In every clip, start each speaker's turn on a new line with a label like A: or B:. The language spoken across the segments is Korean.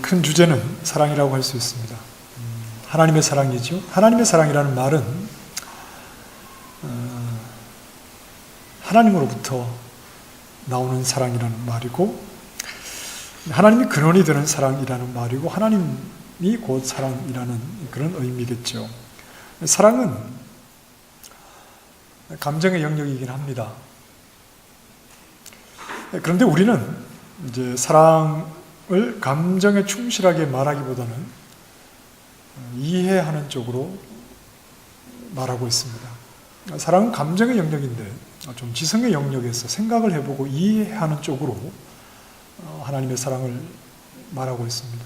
A: 큰 주제는 사랑이라고 할 수 있습니다. 음, 하나님의 사랑이죠. 하나님의 사랑이라는 말은 어, 하나님으로부터 나오는 사랑이라는 말이고 하나님이 근원이 되는 사랑이라는 말이고 하나님이 곧 사랑이라는 그런 의미겠죠. 사랑은 감정의 영역이긴 합니다. 그런데 우리는 이제 사랑 을 감정에 충실하게 말하기보다는 이해하는 쪽으로 말하고 있습니다. 사랑은 감정의 영역인데 좀 지성의 영역에서 생각을 해보고 이해하는 쪽으로 하나님의 사랑을 말하고 있습니다.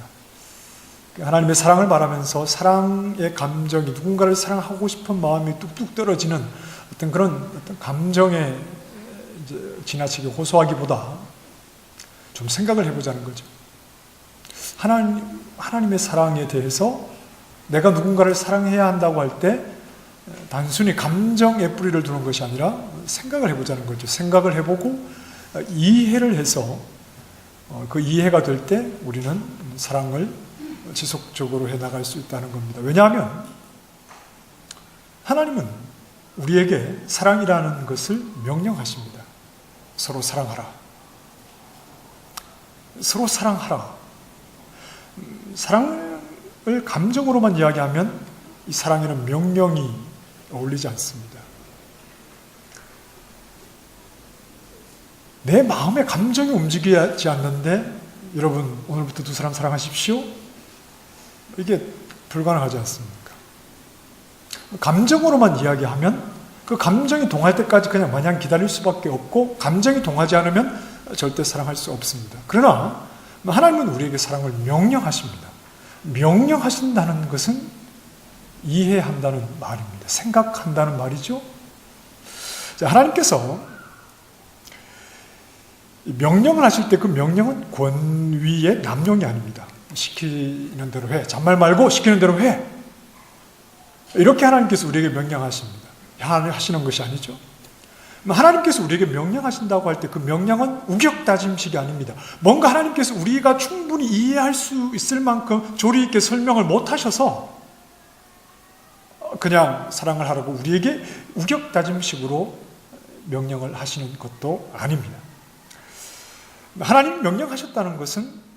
A: 하나님의 사랑을 말하면서 사랑의 감정이 누군가를 사랑하고 싶은 마음이 뚝뚝 떨어지는 어떤 그런 어떤 감정에 지나치게 호소하기보다 좀 생각을 해보자는 거죠. 하나님, 하나님의 사랑에 대해서 내가 누군가를 사랑해야 한다고 할 때 단순히 감정의 뿌리를 두는 것이 아니라 생각을 해보자는 거죠. 생각을 해보고 이해를 해서 그 이해가 될 때 우리는 사랑을 지속적으로 해나갈 수 있다는 겁니다. 왜냐하면 하나님은 우리에게 사랑이라는 것을 명령하십니다. 서로 사랑하라. 서로 사랑하라. 사랑을 감정으로만 이야기하면 이 사랑에는 명령이 어울리지 않습니다. 내 마음의 감정이 움직이지 않는데 여러분 오늘부터 두 사람 사랑하십시오. 이게 불가능하지 않습니까? 감정으로만 이야기하면 그 감정이 동할 때까지 그냥 마냥 기다릴 수밖에 없고 감정이 동하지 않으면 절대 사랑할 수 없습니다. 그러나 하나님은 우리에게 사랑을 명령하십니다. 명령하신다는 것은 이해한다는 말입니다. 생각한다는 말이죠. 하나님께서 명령을 하실 때 그 명령은 권위의 남용이 아닙니다. 시키는 대로 해. 잔말 말고 시키는 대로 해. 이렇게 하나님께서 우리에게 명령하십니다. 하시는 것이 아니죠. 하나님께서 우리에게 명령하신다고 할 때 그 명령은 우격다짐식이 아닙니다. 뭔가 하나님께서 우리가 충분히 이해할 수 있을 만큼 조리 있게 설명을 못 하셔서 그냥 사랑을 하라고 우리에게 우격다짐식으로 명령을 하시는 것도 아닙니다. 하나님 명령하셨다는 것은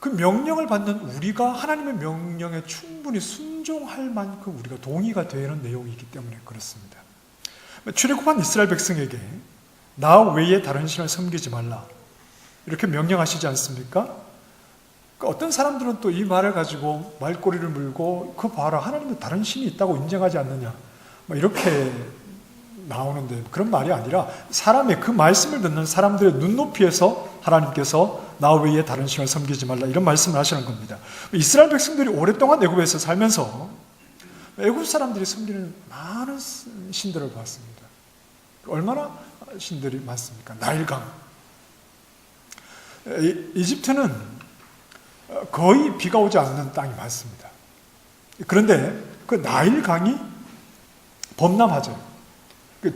A: 그 명령을 받는 우리가 하나님의 명령에 충분히 순종할 만큼 우리가 동의가 되는 내용이기 때문에 그렇습니다. 출애굽한 이스라엘 백성에게 나 외에 다른 신을 섬기지 말라 이렇게 명령하시지 않습니까? 어떤 사람들은 또 이 말을 가지고 말꼬리를 물고 그 봐라 하나님도 다른 신이 있다고 인정하지 않느냐 뭐 이렇게 나오는데 그런 말이 아니라 사람의 그 말씀을 듣는 사람들의 눈높이에서 하나님께서 나 외에 다른 신을 섬기지 말라 이런 말씀을 하시는 겁니다. 이스라엘 백성들이 오랫동안 애굽에서 살면서 애굽 사람들이 섬기는 많은 신들을 봤습니다. 얼마나 신들이 많습니까? 나일강. 이집트는 거의 비가 오지 않는 땅이 많습니다. 그런데 그 나일강이 범람하죠.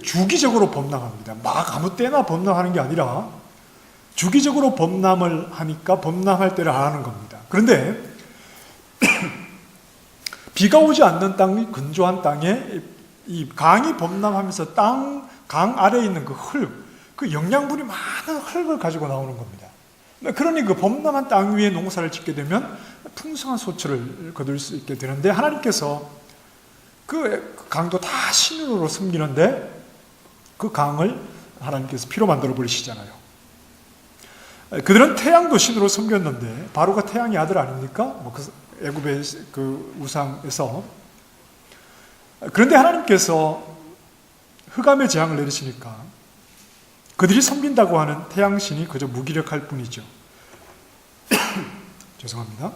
A: 주기적으로 범람합니다. 막 아무 때나 범람하는 게 아니라 주기적으로 범람을 하니까 범람할 때를 하는 겁니다. 그런데 비가 오지 않는 땅이 건조한 땅에 이 강이 범람하면서 땅, 강 아래에 있는 그 흙, 그 영양분이 많은 흙을 가지고 나오는 겁니다. 그러니 그 범람한 땅 위에 농사를 짓게 되면 풍성한 소출을 거둘 수 있게 되는데 하나님께서 그 강도 다 신으로 섬기는데 그 강을 하나님께서 피로 만들어 버리시잖아요. 그들은 태양도 신으로 섬겼는데 바로가 태양의 아들 아닙니까? 뭐 그 애굽의 그 우상에서 그런데 하나님께서 흑암의 재앙을 내리시니까 그들이 섬긴다고 하는 태양신이 그저 무기력할 뿐이죠. 죄송합니다.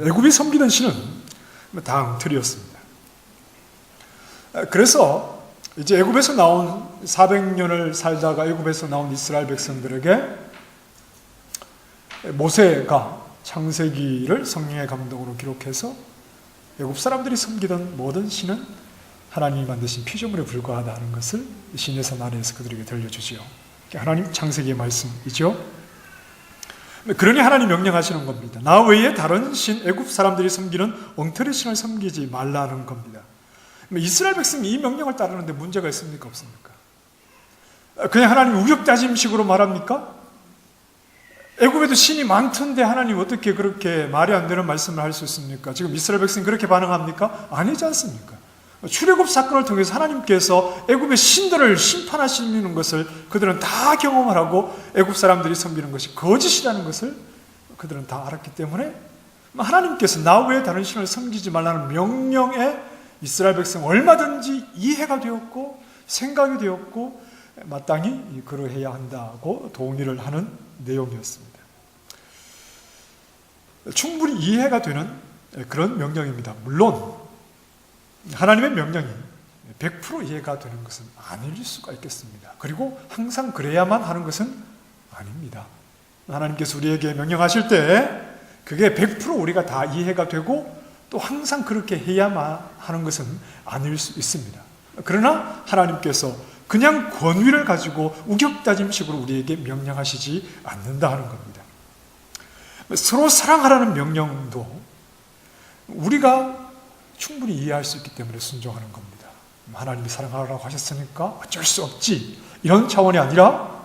A: 애굽이 섬기는 신은 다 엉터리였습니다. 그래서 이제 애굽에서 나온 400년을 살다가 애굽에서 나온 이스라엘 백성들에게 모세가 창세기를 성령의 감동으로 기록해서 애굽 사람들이 섬기던 모든 신은 하나님이 만드신 피조물에 불과하다는 것을 신의 산 아래에서 그들에게 들려주지요. 하나님 창세기의 말씀이죠. 그러니 하나님 명령하시는 겁니다. 나 외에 다른 신 애굽 사람들이 섬기는 엉터리 신을 섬기지 말라는 겁니다. 이스라엘 백성이 이 명령을 따르는데 문제가 있습니까 없습니까? 그냥 하나님 우격다짐식으로 말합니까? 애굽에도 신이 많던데 하나님 어떻게 그렇게 말이 안 되는 말씀을 할 수 있습니까? 지금 이스라엘 백성이 그렇게 반응합니까? 아니지 않습니까? 출애굽 사건을 통해서 하나님께서 애굽의 신들을 심판하시는 것을 그들은 다 경험을 하고 애굽 사람들이 섬기는 것이 거짓이라는 것을 그들은 다 알았기 때문에 하나님께서 나 외에 다른 신을 섬기지 말라는 명령에 이스라엘 백성 얼마든지 이해가 되었고 생각이 되었고 마땅히 그러해야 한다고 동의를 하는 내용이었습니다. 충분히 이해가 되는 그런 명령입니다. 물론 하나님의 명령이 100% 이해가 되는 것은 아닐 수가 있겠습니다. 그리고 항상 그래야만 하는 것은 아닙니다. 하나님께서 우리에게 명령하실 때 그게 100% 우리가 다 이해가 되고 또 항상 그렇게 해야만 하는 것은 아닐 수 있습니다. 그러나 하나님께서 그냥 권위를 가지고 우격다짐식으로 우리에게 명령하시지 않는다 하는 겁니다. 서로 사랑하라는 명령도 우리가 충분히 이해할 수 있기 때문에 순종하는 겁니다. 하나님이 사랑하라고 하셨으니까 어쩔 수 없지. 이런 차원이 아니라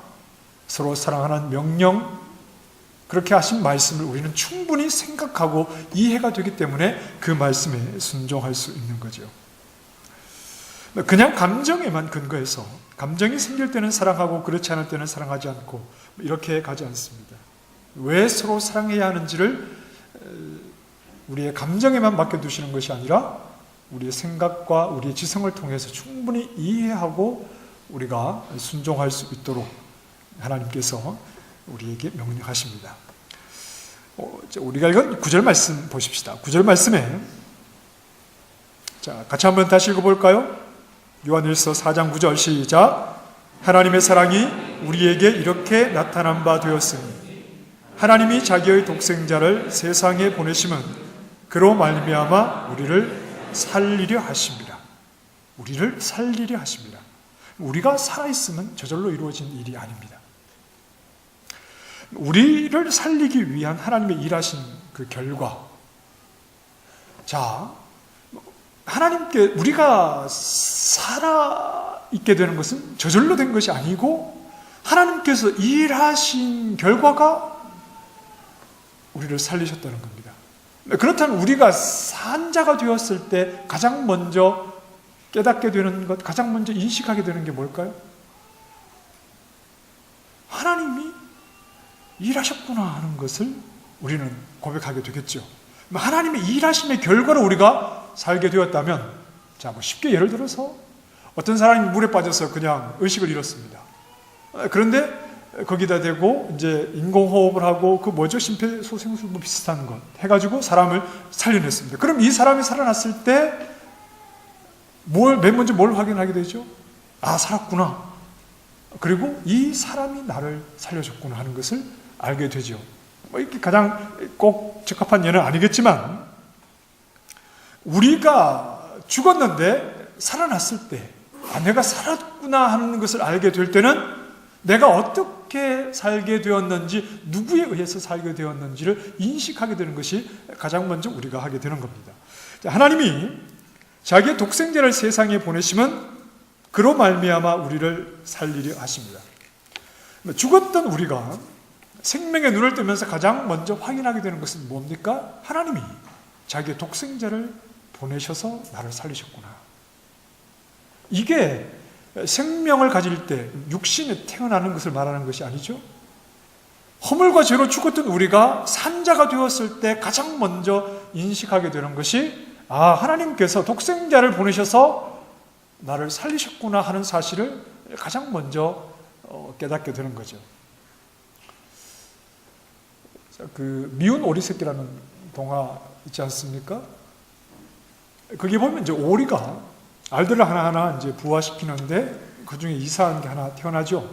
A: 서로 사랑하는 명령, 그렇게 하신 말씀을 우리는 충분히 생각하고 이해가 되기 때문에 그 말씀에 순종할 수 있는 거죠. 그냥 감정에만 근거해서 감정이 생길 때는 사랑하고 그렇지 않을 때는 사랑하지 않고 이렇게 가지 않습니다. 왜 서로 사랑해야 하는지를 우리의 감정에만 맡겨두시는 것이 아니라 우리의 생각과 우리의 지성을 통해서 충분히 이해하고 우리가 순종할 수 있도록 하나님께서 우리에게 명령하십니다. 어, 우리가 읽은 구절 말씀 보십시다. 구절 말씀에 자 같이 한번 다시 읽어볼까요? 요한일서 4장 9절 시작 하나님의 사랑이 우리에게 이렇게 나타난 바 되었으니 하나님이 자기의 독생자를 세상에 보내심은 그로 말미암아 우리를 살리려 하십니다. 우리를 살리려 하십니다. 우리가 살아 있으면 저절로 이루어진 일이 아닙니다. 우리를 살리기 위한 하나님의 일하신 그 결과. 자, 하나님께 우리가 살아 있게 되는 것은 저절로 된 것이 아니고 하나님께서 일하신 결과가 우리를 살리셨다는 겁니다. 그렇다면 우리가 산자가 되었을 때 가장 먼저 깨닫게 되는 것, 가장 먼저 인식하게 되는 게 뭘까요? 하나님이 일하셨구나 하는 것을 우리는 고백하게 되겠죠. 하나님의 일하심의 결과로 우리가 살게 되었다면, 자, 뭐 쉽게 예를 들어서 어떤 사람이 물에 빠져서 그냥 의식을 잃었습니다. 그런데 거기다 대고 이제 인공호흡을 하고 그 뭐죠? 심폐소생술 뭐 비슷한 것 해가지고 사람을 살려냈습니다. 그럼 이 사람이 살아났을 때 뭘, 맨 먼저 뭘 확인하게 되죠? 아, 살았구나. 그리고 이 사람이 나를 살려줬구나 하는 것을 알게 되죠. 뭐 이렇게 가장 꼭 적합한 예는 아니겠지만, 우리가 죽었는데 살아났을 때, 아, 내가 살았구나 하는 것을 알게 될 때는 내가 어떻게 살게 되었는지, 누구에 의해서 살게 되었는지를 인식하게 되는 것이 가장 먼저 우리가 하게 되는 겁니다. 하나님이 자기의 독생자를 세상에 보내시면 그로 말미암아 우리를 살리려 하십니다. 죽었던 우리가 생명의 눈을 뜨면서 가장 먼저 확인하게 되는 것은 뭡니까? 하나님이 자기의 독생자를 보내셔서 나를 살리셨구나. 이게 생명을 가질 때 육신에 태어나는 것을 말하는 것이 아니죠. 허물과 죄로 죽었던 우리가 산자가 되었을 때 가장 먼저 인식하게 되는 것이 아, 하나님께서 독생자를 보내셔서 나를 살리셨구나 하는 사실을 가장 먼저 어, 깨닫게 되는 거죠. 그 미운 오리 새끼라는 동화 있지 않습니까? 거기 보면 이제 오리가 알들을 하나하나 이제 부화시키는데 그 중에 이상한 게 하나 태어나죠.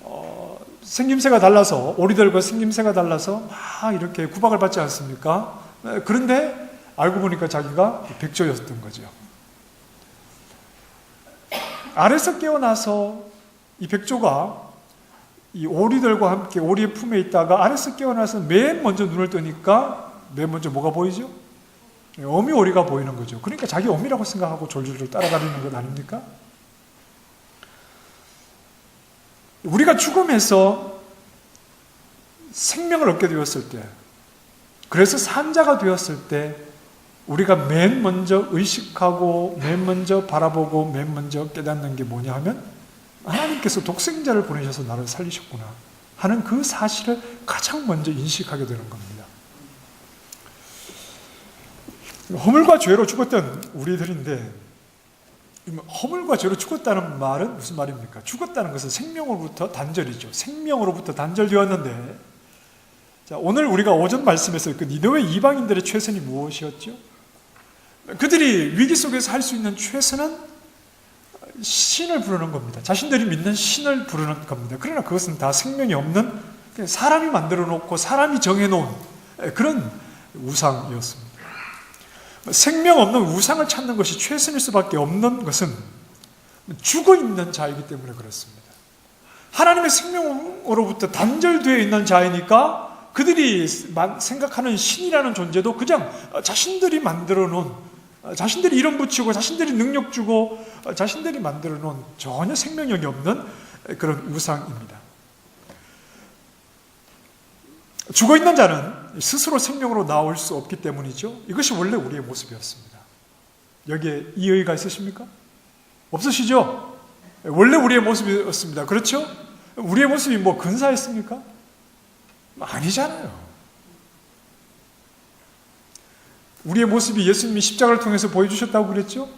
A: 어, 생김새가 달라서 오리들과 생김새가 달라서 막 이렇게 구박을 받지 않습니까? 그런데 알고 보니까 자기가 백조였던 거죠. 알에서 깨어나서 이 백조가 이 오리들과 함께 오리의 품에 있다가 안에서 깨어나서 맨 먼저 눈을 뜨니까 맨 먼저 뭐가 보이죠? 네, 어미 오리가 보이는 거죠. 그러니까 자기 어미라고 생각하고 졸졸졸 따라다니는 것 아닙니까? 우리가 죽음에서 생명을 얻게 되었을 때, 그래서 산자가 되었을 때, 우리가 맨 먼저 의식하고, 맨 먼저 바라보고, 맨 먼저 깨닫는 게 뭐냐 하면, 하나님께서 독생자를 보내셔서 나를 살리셨구나 하는 그 사실을 가장 먼저 인식하게 되는 겁니다. 허물과 죄로 죽었던 우리들인데, 허물과 죄로 죽었다는 말은 무슨 말입니까? 죽었다는 것은 생명으로부터 단절이죠. 생명으로부터 단절되었는데, 자, 오늘 우리가 오전 말씀에서 그 니느웨 이방인들의 최선이 무엇이었죠? 그들이 위기 속에서 할 수 있는 최선은 신을 부르는 겁니다. 자신들이 믿는 신을 부르는 겁니다. 그러나 그것은 다 생명이 없는 사람이 만들어 놓고 사람이 정해 놓은 그런 우상이었습니다. 생명 없는 우상을 찾는 것이 최선일 수밖에 없는 것은 죽어 있는 자이기 때문에 그렇습니다. 하나님의 생명으로부터 단절되어 있는 자이니까 그들이 생각하는 신이라는 존재도 그냥 자신들이 만들어 놓은 자신들이 이름 붙이고 자신들이 능력 주고 자신들이 만들어 놓은 전혀 생명력이 없는 그런 우상입니다. 죽어 있는 자는 스스로 생명으로 나올 수 없기 때문이죠. 이것이 원래 우리의 모습이었습니다. 여기에 이의가 있으십니까? 없으시죠? 원래 우리의 모습이었습니다. 그렇죠? 우리의 모습이 뭐 근사했습니까? 아니잖아요. 우리의 모습이 예수님이 십자가를 통해서 보여주셨다고 그랬죠?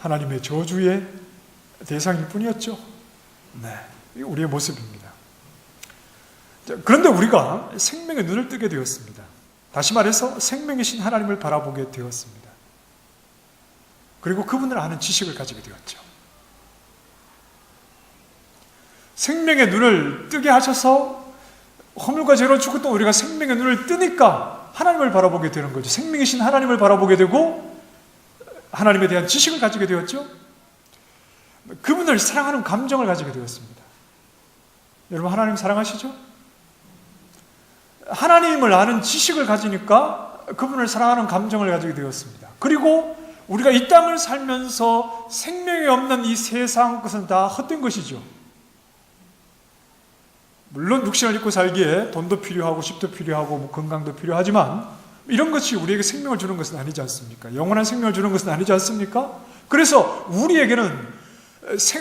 A: 하나님의 저주의 대상일 뿐이었죠. 네. 이 우리의 모습입니다. 그런데 우리가 생명의 눈을 뜨게 되었습니다. 다시 말해서 생명이신 하나님을 바라보게 되었습니다. 그리고 그분을 아는 지식을 가지게 되었죠. 생명의 눈을 뜨게 하셔서 허물과 죄로 죽었던 우리가 생명의 눈을 뜨니까 하나님을 바라보게 되는 거죠. 생명이신 하나님을 바라보게 되고 하나님에 대한 지식을 가지게 되었죠. 그분을 사랑하는 감정을 가지게 되었습니다. 여러분 하나님 사랑하시죠? 하나님을 아는 지식을 가지니까 그분을 사랑하는 감정을 가지게 되었습니다. 그리고 우리가 이 땅을 살면서 생명이 없는 이 세상 것은 다 헛된 것이죠. 물론 육신을 입고 살기에 돈도 필요하고 집도 필요하고 뭐 건강도 필요하지만 이런 것이 우리에게 생명을 주는 것은 아니지 않습니까? 영원한 생명을 주는 것은 아니지 않습니까? 그래서 우리에게는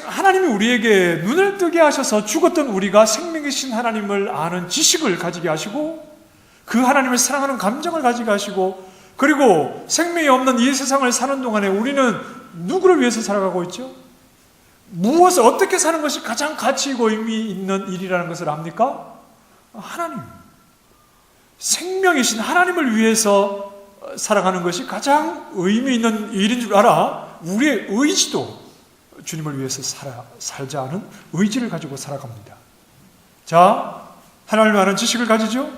A: 하나님이 우리에게 눈을 뜨게 하셔서 죽었던 우리가 생명 이신 하나님을 아는 지식을 가지게 하시고 그 하나님을 사랑하는 감정을 가지게 하시고 그리고 생명이 없는 이 세상을 사는 동안에 우리는 누구를 위해서 살아가고 있죠? 무엇을 어떻게 사는 것이 가장 가치 있고 의미 있는 일이라는 것을 압니까? 하나님. 생명이신 하나님을 위해서 살아가는 것이 가장 의미 있는 일인 줄 알아. 우리의 의지도 주님을 위해서 살아, 살자는 의지를 가지고 살아갑니다. 자, 하나님을 아는 지식을 가지죠?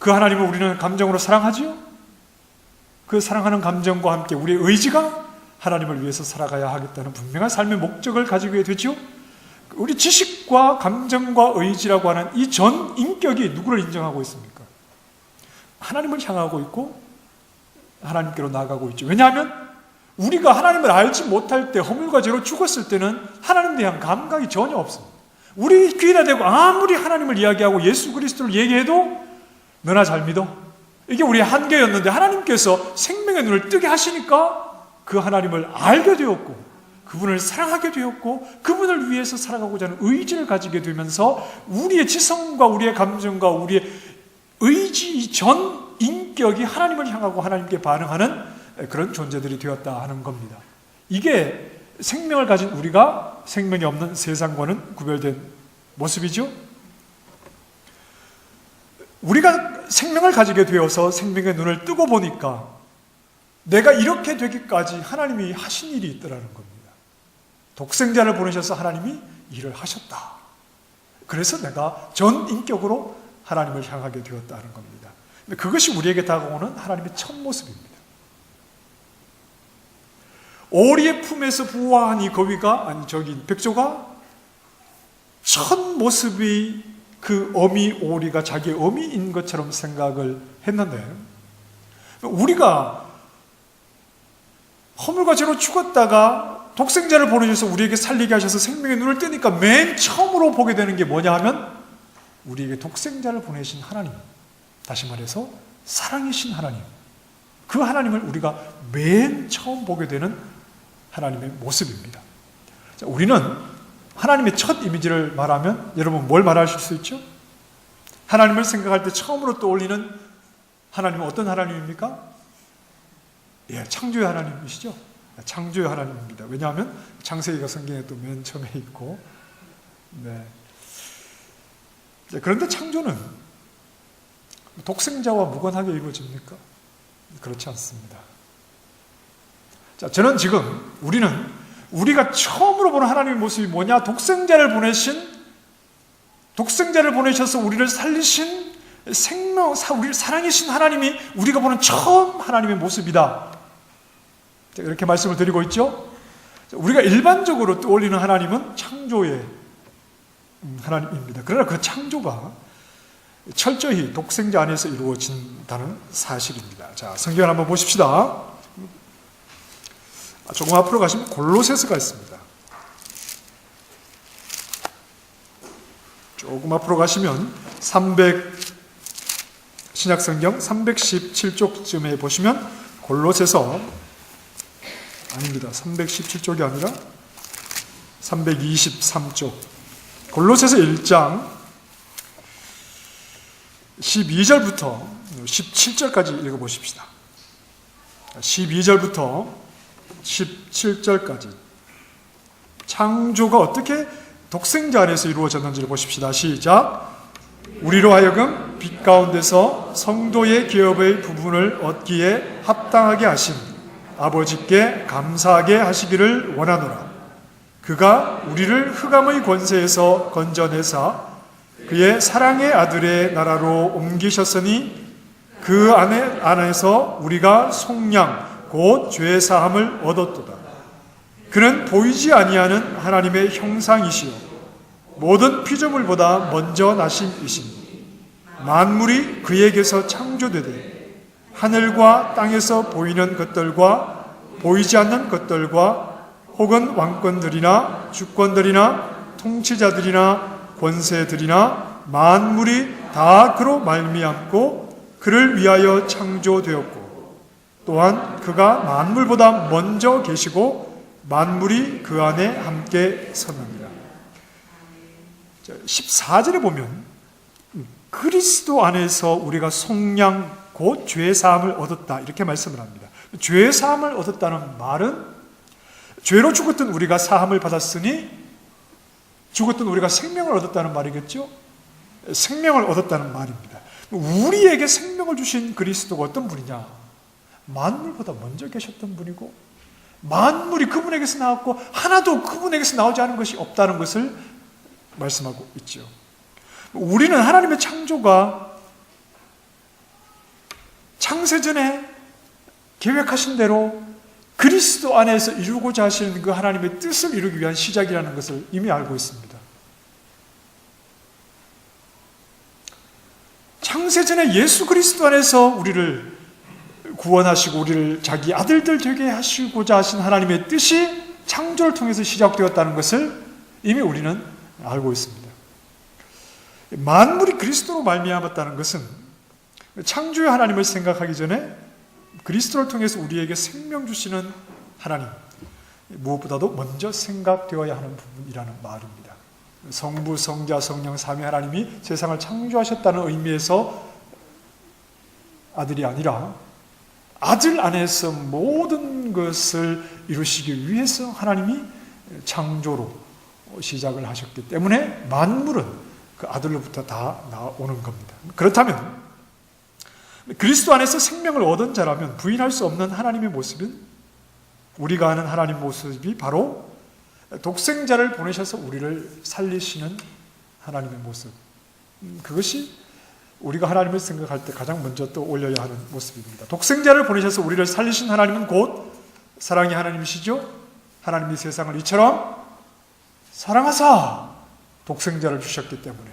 A: 그 하나님을 우리는 감정으로 사랑하지요? 그 사랑하는 감정과 함께 우리의 의지가 하나님을 위해서 살아가야 하겠다는 분명한 삶의 목적을 가지게 되죠. 우리 지식과 감정과 의지라고 하는 이 전 인격이 누구를 인정하고 있습니까? 하나님을 향하고 있고 하나님께로 나아가고 있죠. 왜냐하면 우리가 하나님을 알지 못할 때 허물과 죄로 죽었을 때는 하나님에 대한 감각이 전혀 없습니다. 우리 귀에다 대고 아무리 하나님을 이야기하고 예수 그리스도를 얘기해도 너나 잘 믿어. 이게 우리의 한계였는데 하나님께서 생명의 눈을 뜨게 하시니까 그 하나님을 알게 되었고 그분을 사랑하게 되었고 그분을 위해서 살아가고자 하는 의지를 가지게 되면서 우리의 지성과 우리의 감정과 우리의 의지 전 인격이 하나님을 향하고 하나님께 반응하는 그런 존재들이 되었다 하는 겁니다. 이게 생명을 가진 우리가 생명이 없는 세상과는 구별된 모습이죠. 우리가 생명을 가지게 되어서 생명의 눈을 뜨고 보니까 내가 이렇게 되기까지 하나님이 하신 일이 있더라는 겁니다. 독생자를 보내셔서 하나님이 일을 하셨다. 그래서 내가 전 인격으로 하나님을 향하게 되었다는 겁니다. 그것이 우리에게 다가오는 하나님의 첫 모습입니다. 오리의 품에서 부화한 이 거위가, 아니, 저기, 백조가 첫 모습이 그 어미 오리가 자기 어미인 것처럼 생각을 했는데 우리가 허물과 죄로 죽었다가 독생자를 보내셔서 우리에게 살리게 하셔서 생명의 눈을 뜨니까 맨 처음으로 보게 되는 게 뭐냐 하면 우리에게 독생자를 보내신 하나님. 다시 말해서 사랑이신 하나님. 그 하나님을 우리가 맨 처음 보게 되는 하나님의 모습입니다 자, 우리는 하나님의 첫 이미지를 말하면 여러분 뭘 말하실 수 있죠? 하나님을 생각할 때 처음으로 떠올리는 하나님은 어떤 하나님입니까? 예, 창조의 하나님이시죠? 창조의 하나님입니다. 왜냐하면 창세기가 성경에 또 맨 처음에 있고, 네. 자, 그런데 창조는 독생자와 무관하게 이루어집니까? 그렇지 않습니다. 자, 저는 지금 우리는 우리가 처음으로 보는 하나님의 모습이 뭐냐? 독생자를 보내신, 독생자를 보내셔서 우리를 살리신 생명, 우리를 사랑이신 하나님이 우리가 보는 처음 하나님의 모습이다. 이렇게 말씀을 드리고 있죠. 우리가 일반적으로 떠올리는 하나님은 창조의 하나님입니다. 그러나 그 창조가 철저히 독생자 안에서 이루어진다는 사실입니다. 자, 성경을 한번 보십시다. 조금 앞으로 가시면 골로새서가 있습니다. 조금 앞으로 가시면 300 신약 성경 317쪽쯤에 보시면 골로새서 아닙니다. 317쪽이 아니라 323쪽. 골로새서 1장 12절부터 17절까지 읽어 보십시다. 12절부터 17절까지 창조가 어떻게 독생자 안에서 이루어졌는지를 보십시다. 시작. 우리로 하여금 빛 가운데서 성도의 기업의 부분을 얻기에 합당하게 하심 아버지께 감사하게 하시기를 원하노라. 그가 우리를 흑암의 권세에서 건져내사 그의 사랑의 아들의 나라로 옮기셨으니 그 안에 안에서 우리가 속량 곧 죄 사함을 얻었도다. 그는 보이지 아니하는 하나님의 형상이시요 모든 피조물보다 먼저 이신 만물이 그에게서 창조되되 하늘과 땅에서 보이는 것들과 보이지 않는 것들과 혹은 왕권들이나 주권들이나 통치자들이나 권세들이나 만물이 다 그로 말미암고 그를 위하여 창조되었고 또한 그가 만물보다 먼저 계시고 만물이 그 안에 함께 섰느니라. 14절에 보면 그리스도 안에서 우리가 속량 곧 죄 사함을 얻었다 이렇게 말씀을 합니다. 죄 사함을 얻었다는 말은 죄로 죽었던 우리가 사함을 받았으니 죽었던 우리가 생명을 얻었다는 말이겠죠? 생명을 얻었다는 말입니다. 우리에게 생명을 주신 그리스도가 어떤 분이냐? 만물보다 먼저 계셨던 분이고 만물이 그분에게서 나왔고 하나도 그분에게서 나오지 않은 것이 없다는 것을 말씀하고 있죠. 우리는 하나님의 창조가 창세전에 계획하신 대로 그리스도 안에서 이루고자 하시는 그 하나님의 뜻을 이루기 위한 시작이라는 것을 이미 알고 있습니다. 창세전에 예수 그리스도 안에서 우리를 구원하시고 우리를 자기 아들들 되게 하시고자 하신 하나님의 뜻이 창조를 통해서 시작되었다는 것을 이미 우리는 알고 있습니다. 만물이 그리스도로 말미암았다는 것은 창조의 하나님을 생각하기 전에 그리스도를 통해서 우리에게 생명 주시는 하나님 무엇보다도 먼저 생각되어야 하는 부분이라는 말입니다. 성부, 성자, 성령, 삼위 하나님이 세상을 창조하셨다는 의미에서 아들이 아니라 아들 안에서 모든 것을 이루시기 위해서 하나님이 창조로 시작을 하셨기 때문에 만물은 그 아들로부터 다 나오는 겁니다. 그렇다면 그리스도 안에서 생명을 얻은 자라면 부인할 수 없는 하나님의 모습은 우리가 아는 하나님 모습이 바로 독생자를 보내셔서 우리를 살리시는 하나님의 모습. 음, 그것이 우리가 하나님을 생각할 때 가장 먼저 또 올려야 하는 모습입니다. 독생자를 보내셔서 우리를 살리신 하나님은 곧 사랑의 하나님이시죠? 하나님이 세상을 이처럼 사랑하사 독생자를 주셨기 때문에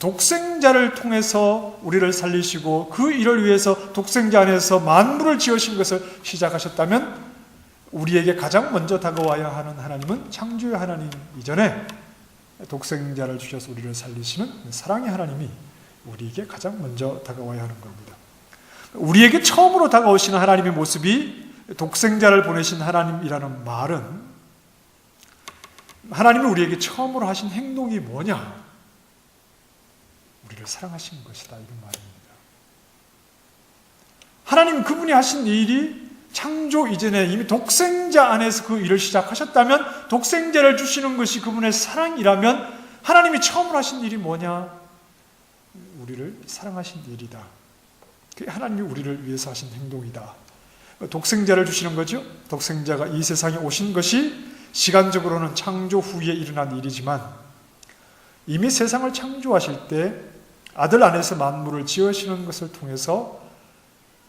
A: 독생자를 통해서 우리를 살리시고 그 일을 위해서 독생자 안에서 만물을 지으신 것을 시작하셨다면 우리에게 가장 먼저 다가와야 하는 하나님은 창조의 하나님 이전에 독생자를 주셔서 우리를 살리시는 사랑의 하나님이 우리에게 가장 먼저 다가와야 하는 겁니다. 우리에게 처음으로 다가오시는 하나님의 모습이 독생자를 보내신 하나님이라는 말은 하나님이 우리에게 처음으로 하신 행동이 뭐냐? 우리를 사랑하신 것이다. 이런 말입니다. 하나님 그분이 하신 일이 창조 이전에 이미 독생자 안에서 그 일을 시작하셨다면 독생자를 주시는 것이 그분의 사랑이라면 하나님이 처음으로 하신 일이 뭐냐? 우리를 사랑하신 일이다. 하나님이 우리를 위해서 하신 행동이다. 독생자를 주시는 거죠. 독생자가 이 세상에 오신 것이 시간적으로는 창조 후에 일어난 일이지만 이미 세상을 창조하실 때 아들 안에서 만물을 지으시는 것을 통해서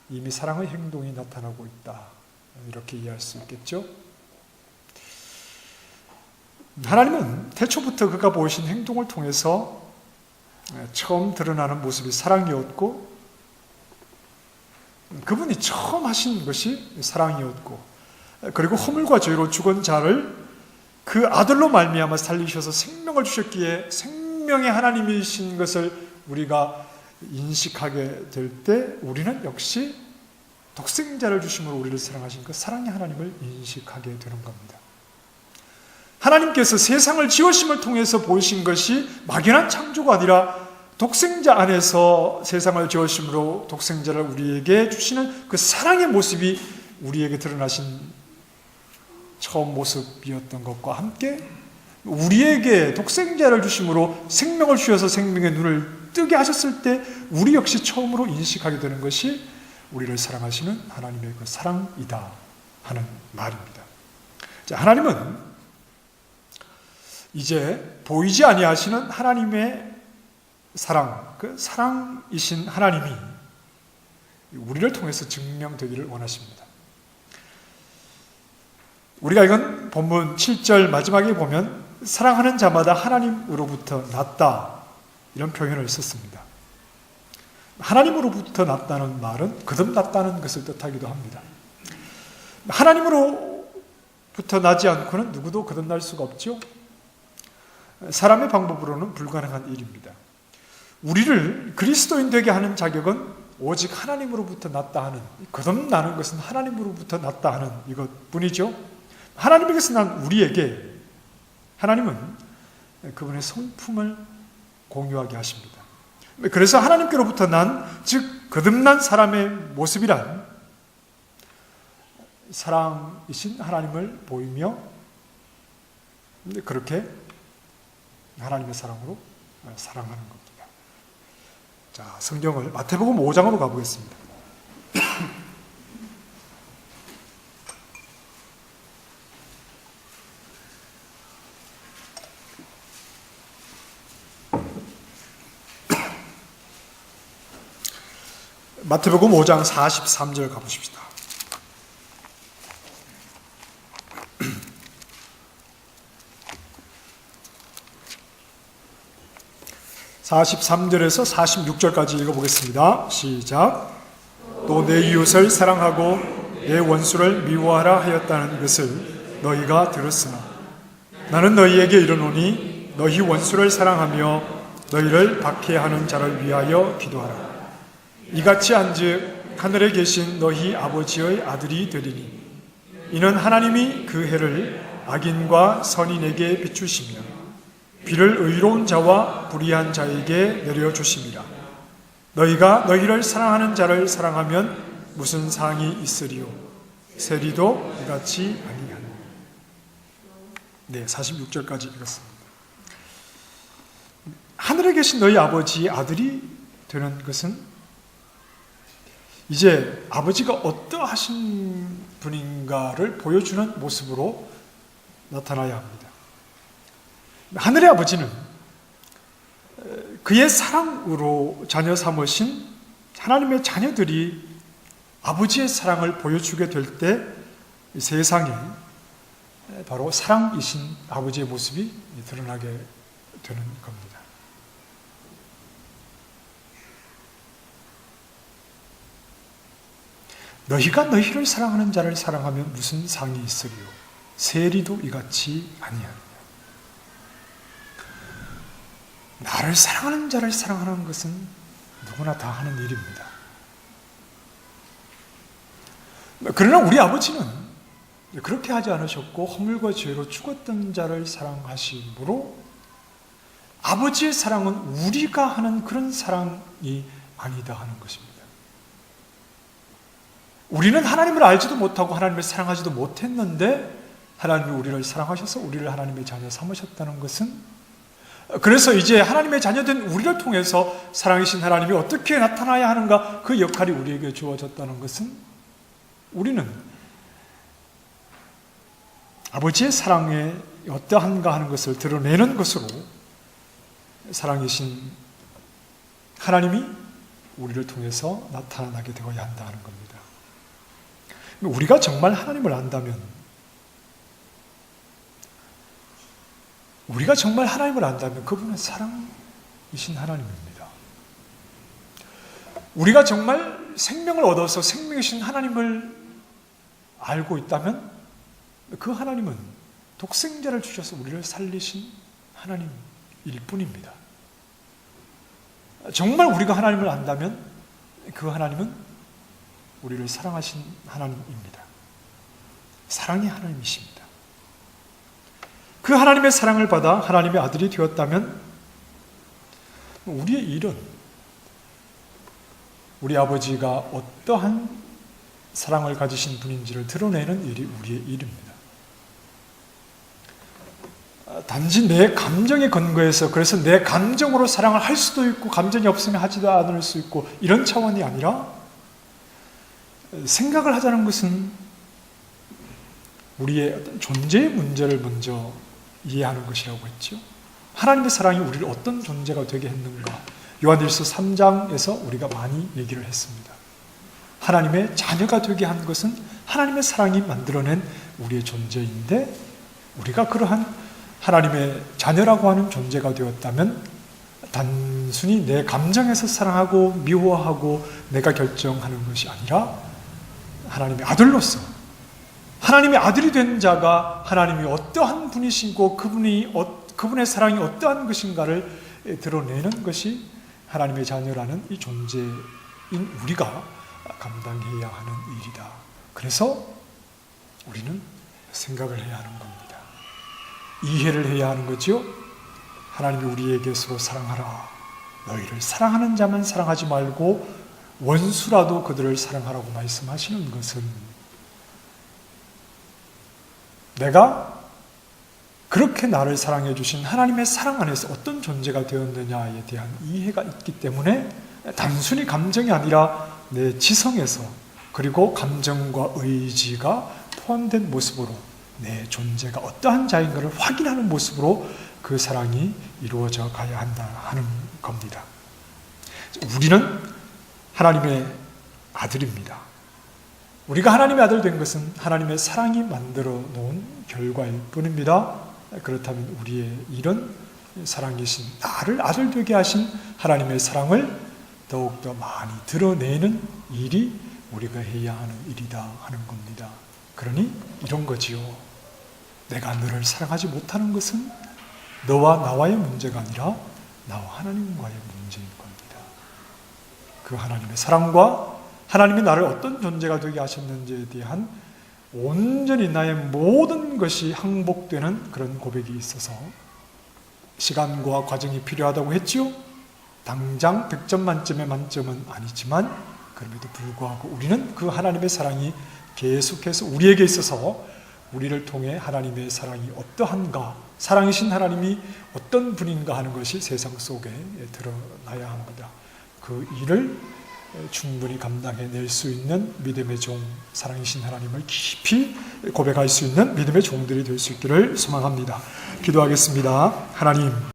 A: 이미 사랑의 행동이 나타나고 있다. 이렇게 이해할 수 있겠죠? 하나님은 태초부터 그가 보이신 행동을 통해서 처음 드러나는 모습이 사랑이었고 그분이 처음 하신 것이 사랑이었고 그리고 허물과 죄로 죽은 자를 그 아들로 말미암아 살리셔서 생명을 주셨기에 생명의 하나님이신 것을 우리가 인식하게 될 때 우리는 역시 독생자를 주심으로 우리를 사랑하신 그 사랑의 하나님을 인식하게 되는 겁니다. 하나님께서 세상을 지으심을 통해서 보이신 것이 막연한 창조가 아니라 독생자 안에서 세상을 지으심으로 독생자를 우리에게 주시는 그 사랑의 모습이 우리에게 드러나신 처음 모습이었던 것과 함께 우리에게 독생자를 주심으로 생명을 주셔서 생명의 눈을 뜨게 하셨을 때 우리 역시 처음으로 인식하게 되는 것이 우리를 사랑하시는 하나님의 그 사랑이다 하는 말입니다. 자, 하나님은 이제 보이지 아니하시는 하나님의 사랑, 그 사랑이신 하나님이 우리를 통해서 증명되기를 원하십니다. 우리가 이건 본문 7절 마지막에 보면 사랑하는 자마다 하나님으로부터 낫다 이런 표현을 썼습니다. 하나님으로부터 낫다는 말은 거듭났다는 것을 뜻하기도 합니다. 하나님으로부터 나지 않고는 누구도 거듭날 수가 없죠. 사람의 방법으로는 불가능한 일입니다. 우리를 그리스도인 되게 하는 자격은 오직 하나님으로부터 났다 하는 거듭나는 것은 하나님으로부터 났다 하는 이것뿐이죠. 하나님에게서 난 우리에게 하나님은 그분의 성품을 공유하게 하십니다. 그래서 하나님께로부터 난, 즉, 거듭난 사람의 모습이란 사랑이신 하나님을 보이며 그렇게 하나님의 사랑으로 사랑하는 겁니다. 자, 성경을 마태복음 5장으로 가보겠습니다. 마태복음 5장 43절 가보십시다. (43절에서) (46절까지) 읽어보겠습니다. 시작. 또 내 이웃을 사랑하고 내 원수를 미워하라 하였다는 것을 너희가 들었으나 나는 너희에게 이르노니 너희 원수를 사랑하며 너희를 박해하는 자를 위하여 기도하라. 이같이 한즉 하늘에 계신 너희 아버지의 아들이 되리니 이는 하나님이 그 해를 악인과 선인에게 비추시며 비를 의로운 자와 불의한 자에게 내려 주심이라. 너희가 너희를 사랑하는 자를 사랑하면 무슨 상이 있으리요? 세리도 이같이 아니하니. 네 46절까지 읽었습니다. 하늘에 계신 너희 아버지 아들이 되는 것은 이제 아버지가 어떠하신 분인가를 보여주는 모습으로 나타나야 합니다. 하늘의 아버지는 그의 사랑으로 자녀 삼으신 하나님의 자녀들이 아버지의 사랑을 보여주게 될 때 세상에 바로 사랑이신 아버지의 모습이 드러나게 되는 겁니다. 너희가 너희를 사랑하는 자를 사랑하면 무슨 상이 있으리요? 세리도 이같이 아니하느냐. 나를 사랑하는 자를 사랑하는 것은 누구나 다 하는 일입니다. 그러나 우리 아버지는 그렇게 하지 않으셨고 허물과 죄로 죽었던 자를 사랑하심으로 아버지의 사랑은 우리가 하는 그런 사랑이 아니다 하는 것입니다. 우리는 하나님을 알지도 못하고 하나님을 사랑하지도 못했는데 하나님이 우리를 사랑하셔서 우리를 하나님의 자녀 삼으셨다는 것은 그래서 이제 하나님의 자녀된 우리를 통해서 사랑이신 하나님이 어떻게 나타나야 하는가 그 역할이 우리에게 주어졌다는 것은 우리는 아버지의 사랑에 어떠한가 하는 것을 드러내는 것으로 사랑이신 하나님이 우리를 통해서 나타나게 되어야 한다는 겁니다. 우리가 정말 하나님을 안다면 우리가 정말 하나님을 안다면 그분은 사랑이신 하나님입니다. 우리가 정말 생명을 얻어서 생명이신 하나님을 알고 있다면 그 하나님은 독생자를 주셔서 우리를 살리신 하나님일 뿐입니다. 정말 우리가 하나님을 안다면 그 하나님은 우리를 사랑하신 하나님입니다. 사랑의 하나님이십니다. 그 하나님의 사랑을 받아 하나님의 아들이 되었다면 우리의 일은 우리 아버지가 어떠한 사랑을 가지신 분인지를 드러내는 일이 우리의 일입니다. 단지 내 감정에 근거해서 그래서 내 감정으로 사랑을 할 수도 있고 감정이 없으면 하지도 않을 수 있고 이런 차원이 아니라 생각을 하자는 것은 우리의 존재의 문제를 먼저 이해하는 것이라고 했죠. 하나님의 사랑이 우리를 어떤 존재가 되게 했는가. 요한일서 3장에서 우리가 많이 얘기를 했습니다. 하나님의 자녀가 되게 한 것은 하나님의 사랑이 만들어낸 우리의 존재인데 우리가 그러한 하나님의 자녀라고 하는 존재가 되었다면 단순히 내 감정에서 사랑하고 미워하고 내가 결정하는 것이 아니라 하나님의 아들로서 하나님의 아들이 된 자가 하나님이 어떠한 분이시고 그분이 어, 그분의 사랑이 어떠한 것인가를 드러내는 것이 하나님의 자녀라는 이 존재인 우리가 감당해야 하는 일이다. 그래서 우리는 생각을 해야 하는 겁니다. 이해를 해야 하는 거지요. 하나님이 우리에게 서로 사랑하라. 너희를 사랑하는 자만 사랑하지 말고 원수라도 그들을 사랑하라고 말씀하시는 것은 내가 그렇게 나를 사랑해 주신 하나님의 사랑 안에서 어떤 존재가 되었느냐에 대한 이해가 있기 때문에 단순히 감정이 아니라 내 지성에서 그리고 감정과 의지가 포함된 모습으로 내 존재가 어떠한 자인가를 확인하는 모습으로 그 사랑이 이루어져 가야 한다 하는 겁니다. 우리는 하나님의 아들입니다. 우리가 하나님의 아들 된 것은 하나님의 사랑이 만들어 놓은 결과일 뿐입니다. 그렇다면 우리의 이런 사랑이신 나를 아들 되게 하신 하나님의 사랑을 더욱더 많이 드러내는 일이 우리가 해야 하는 일이다 하는 겁니다. 그러니 이런 거지요. 내가 너를 사랑하지 못하는 것은 너와 나와의 문제가 아니라 나와 하나님과의 문제인 겁니다. 그 하나님의 사랑과 하나님이 나를 어떤 존재가 되게 하셨는지에 대한 온전히 나의 모든 것이 항복되는 그런 고백이 있어서 시간과 과정이 필요하다고 했지요. 당장 100점 만점의 만점은 아니지만 그럼에도 불구하고 우리는 그 하나님의 사랑이 계속해서 우리에게 있어서 우리를 통해 하나님의 사랑이 어떠한가, 사랑이신 하나님이 어떤 분인가 하는 것이 세상 속에 드러나야 합니다. 그 일을 충분히 감당해낼 수 있는 믿음의 종, 사랑이신 하나님을 깊이 고백할 수 있는 믿음의 종들이 될 수 있기를 소망합니다. 기도하겠습니다. 하나님.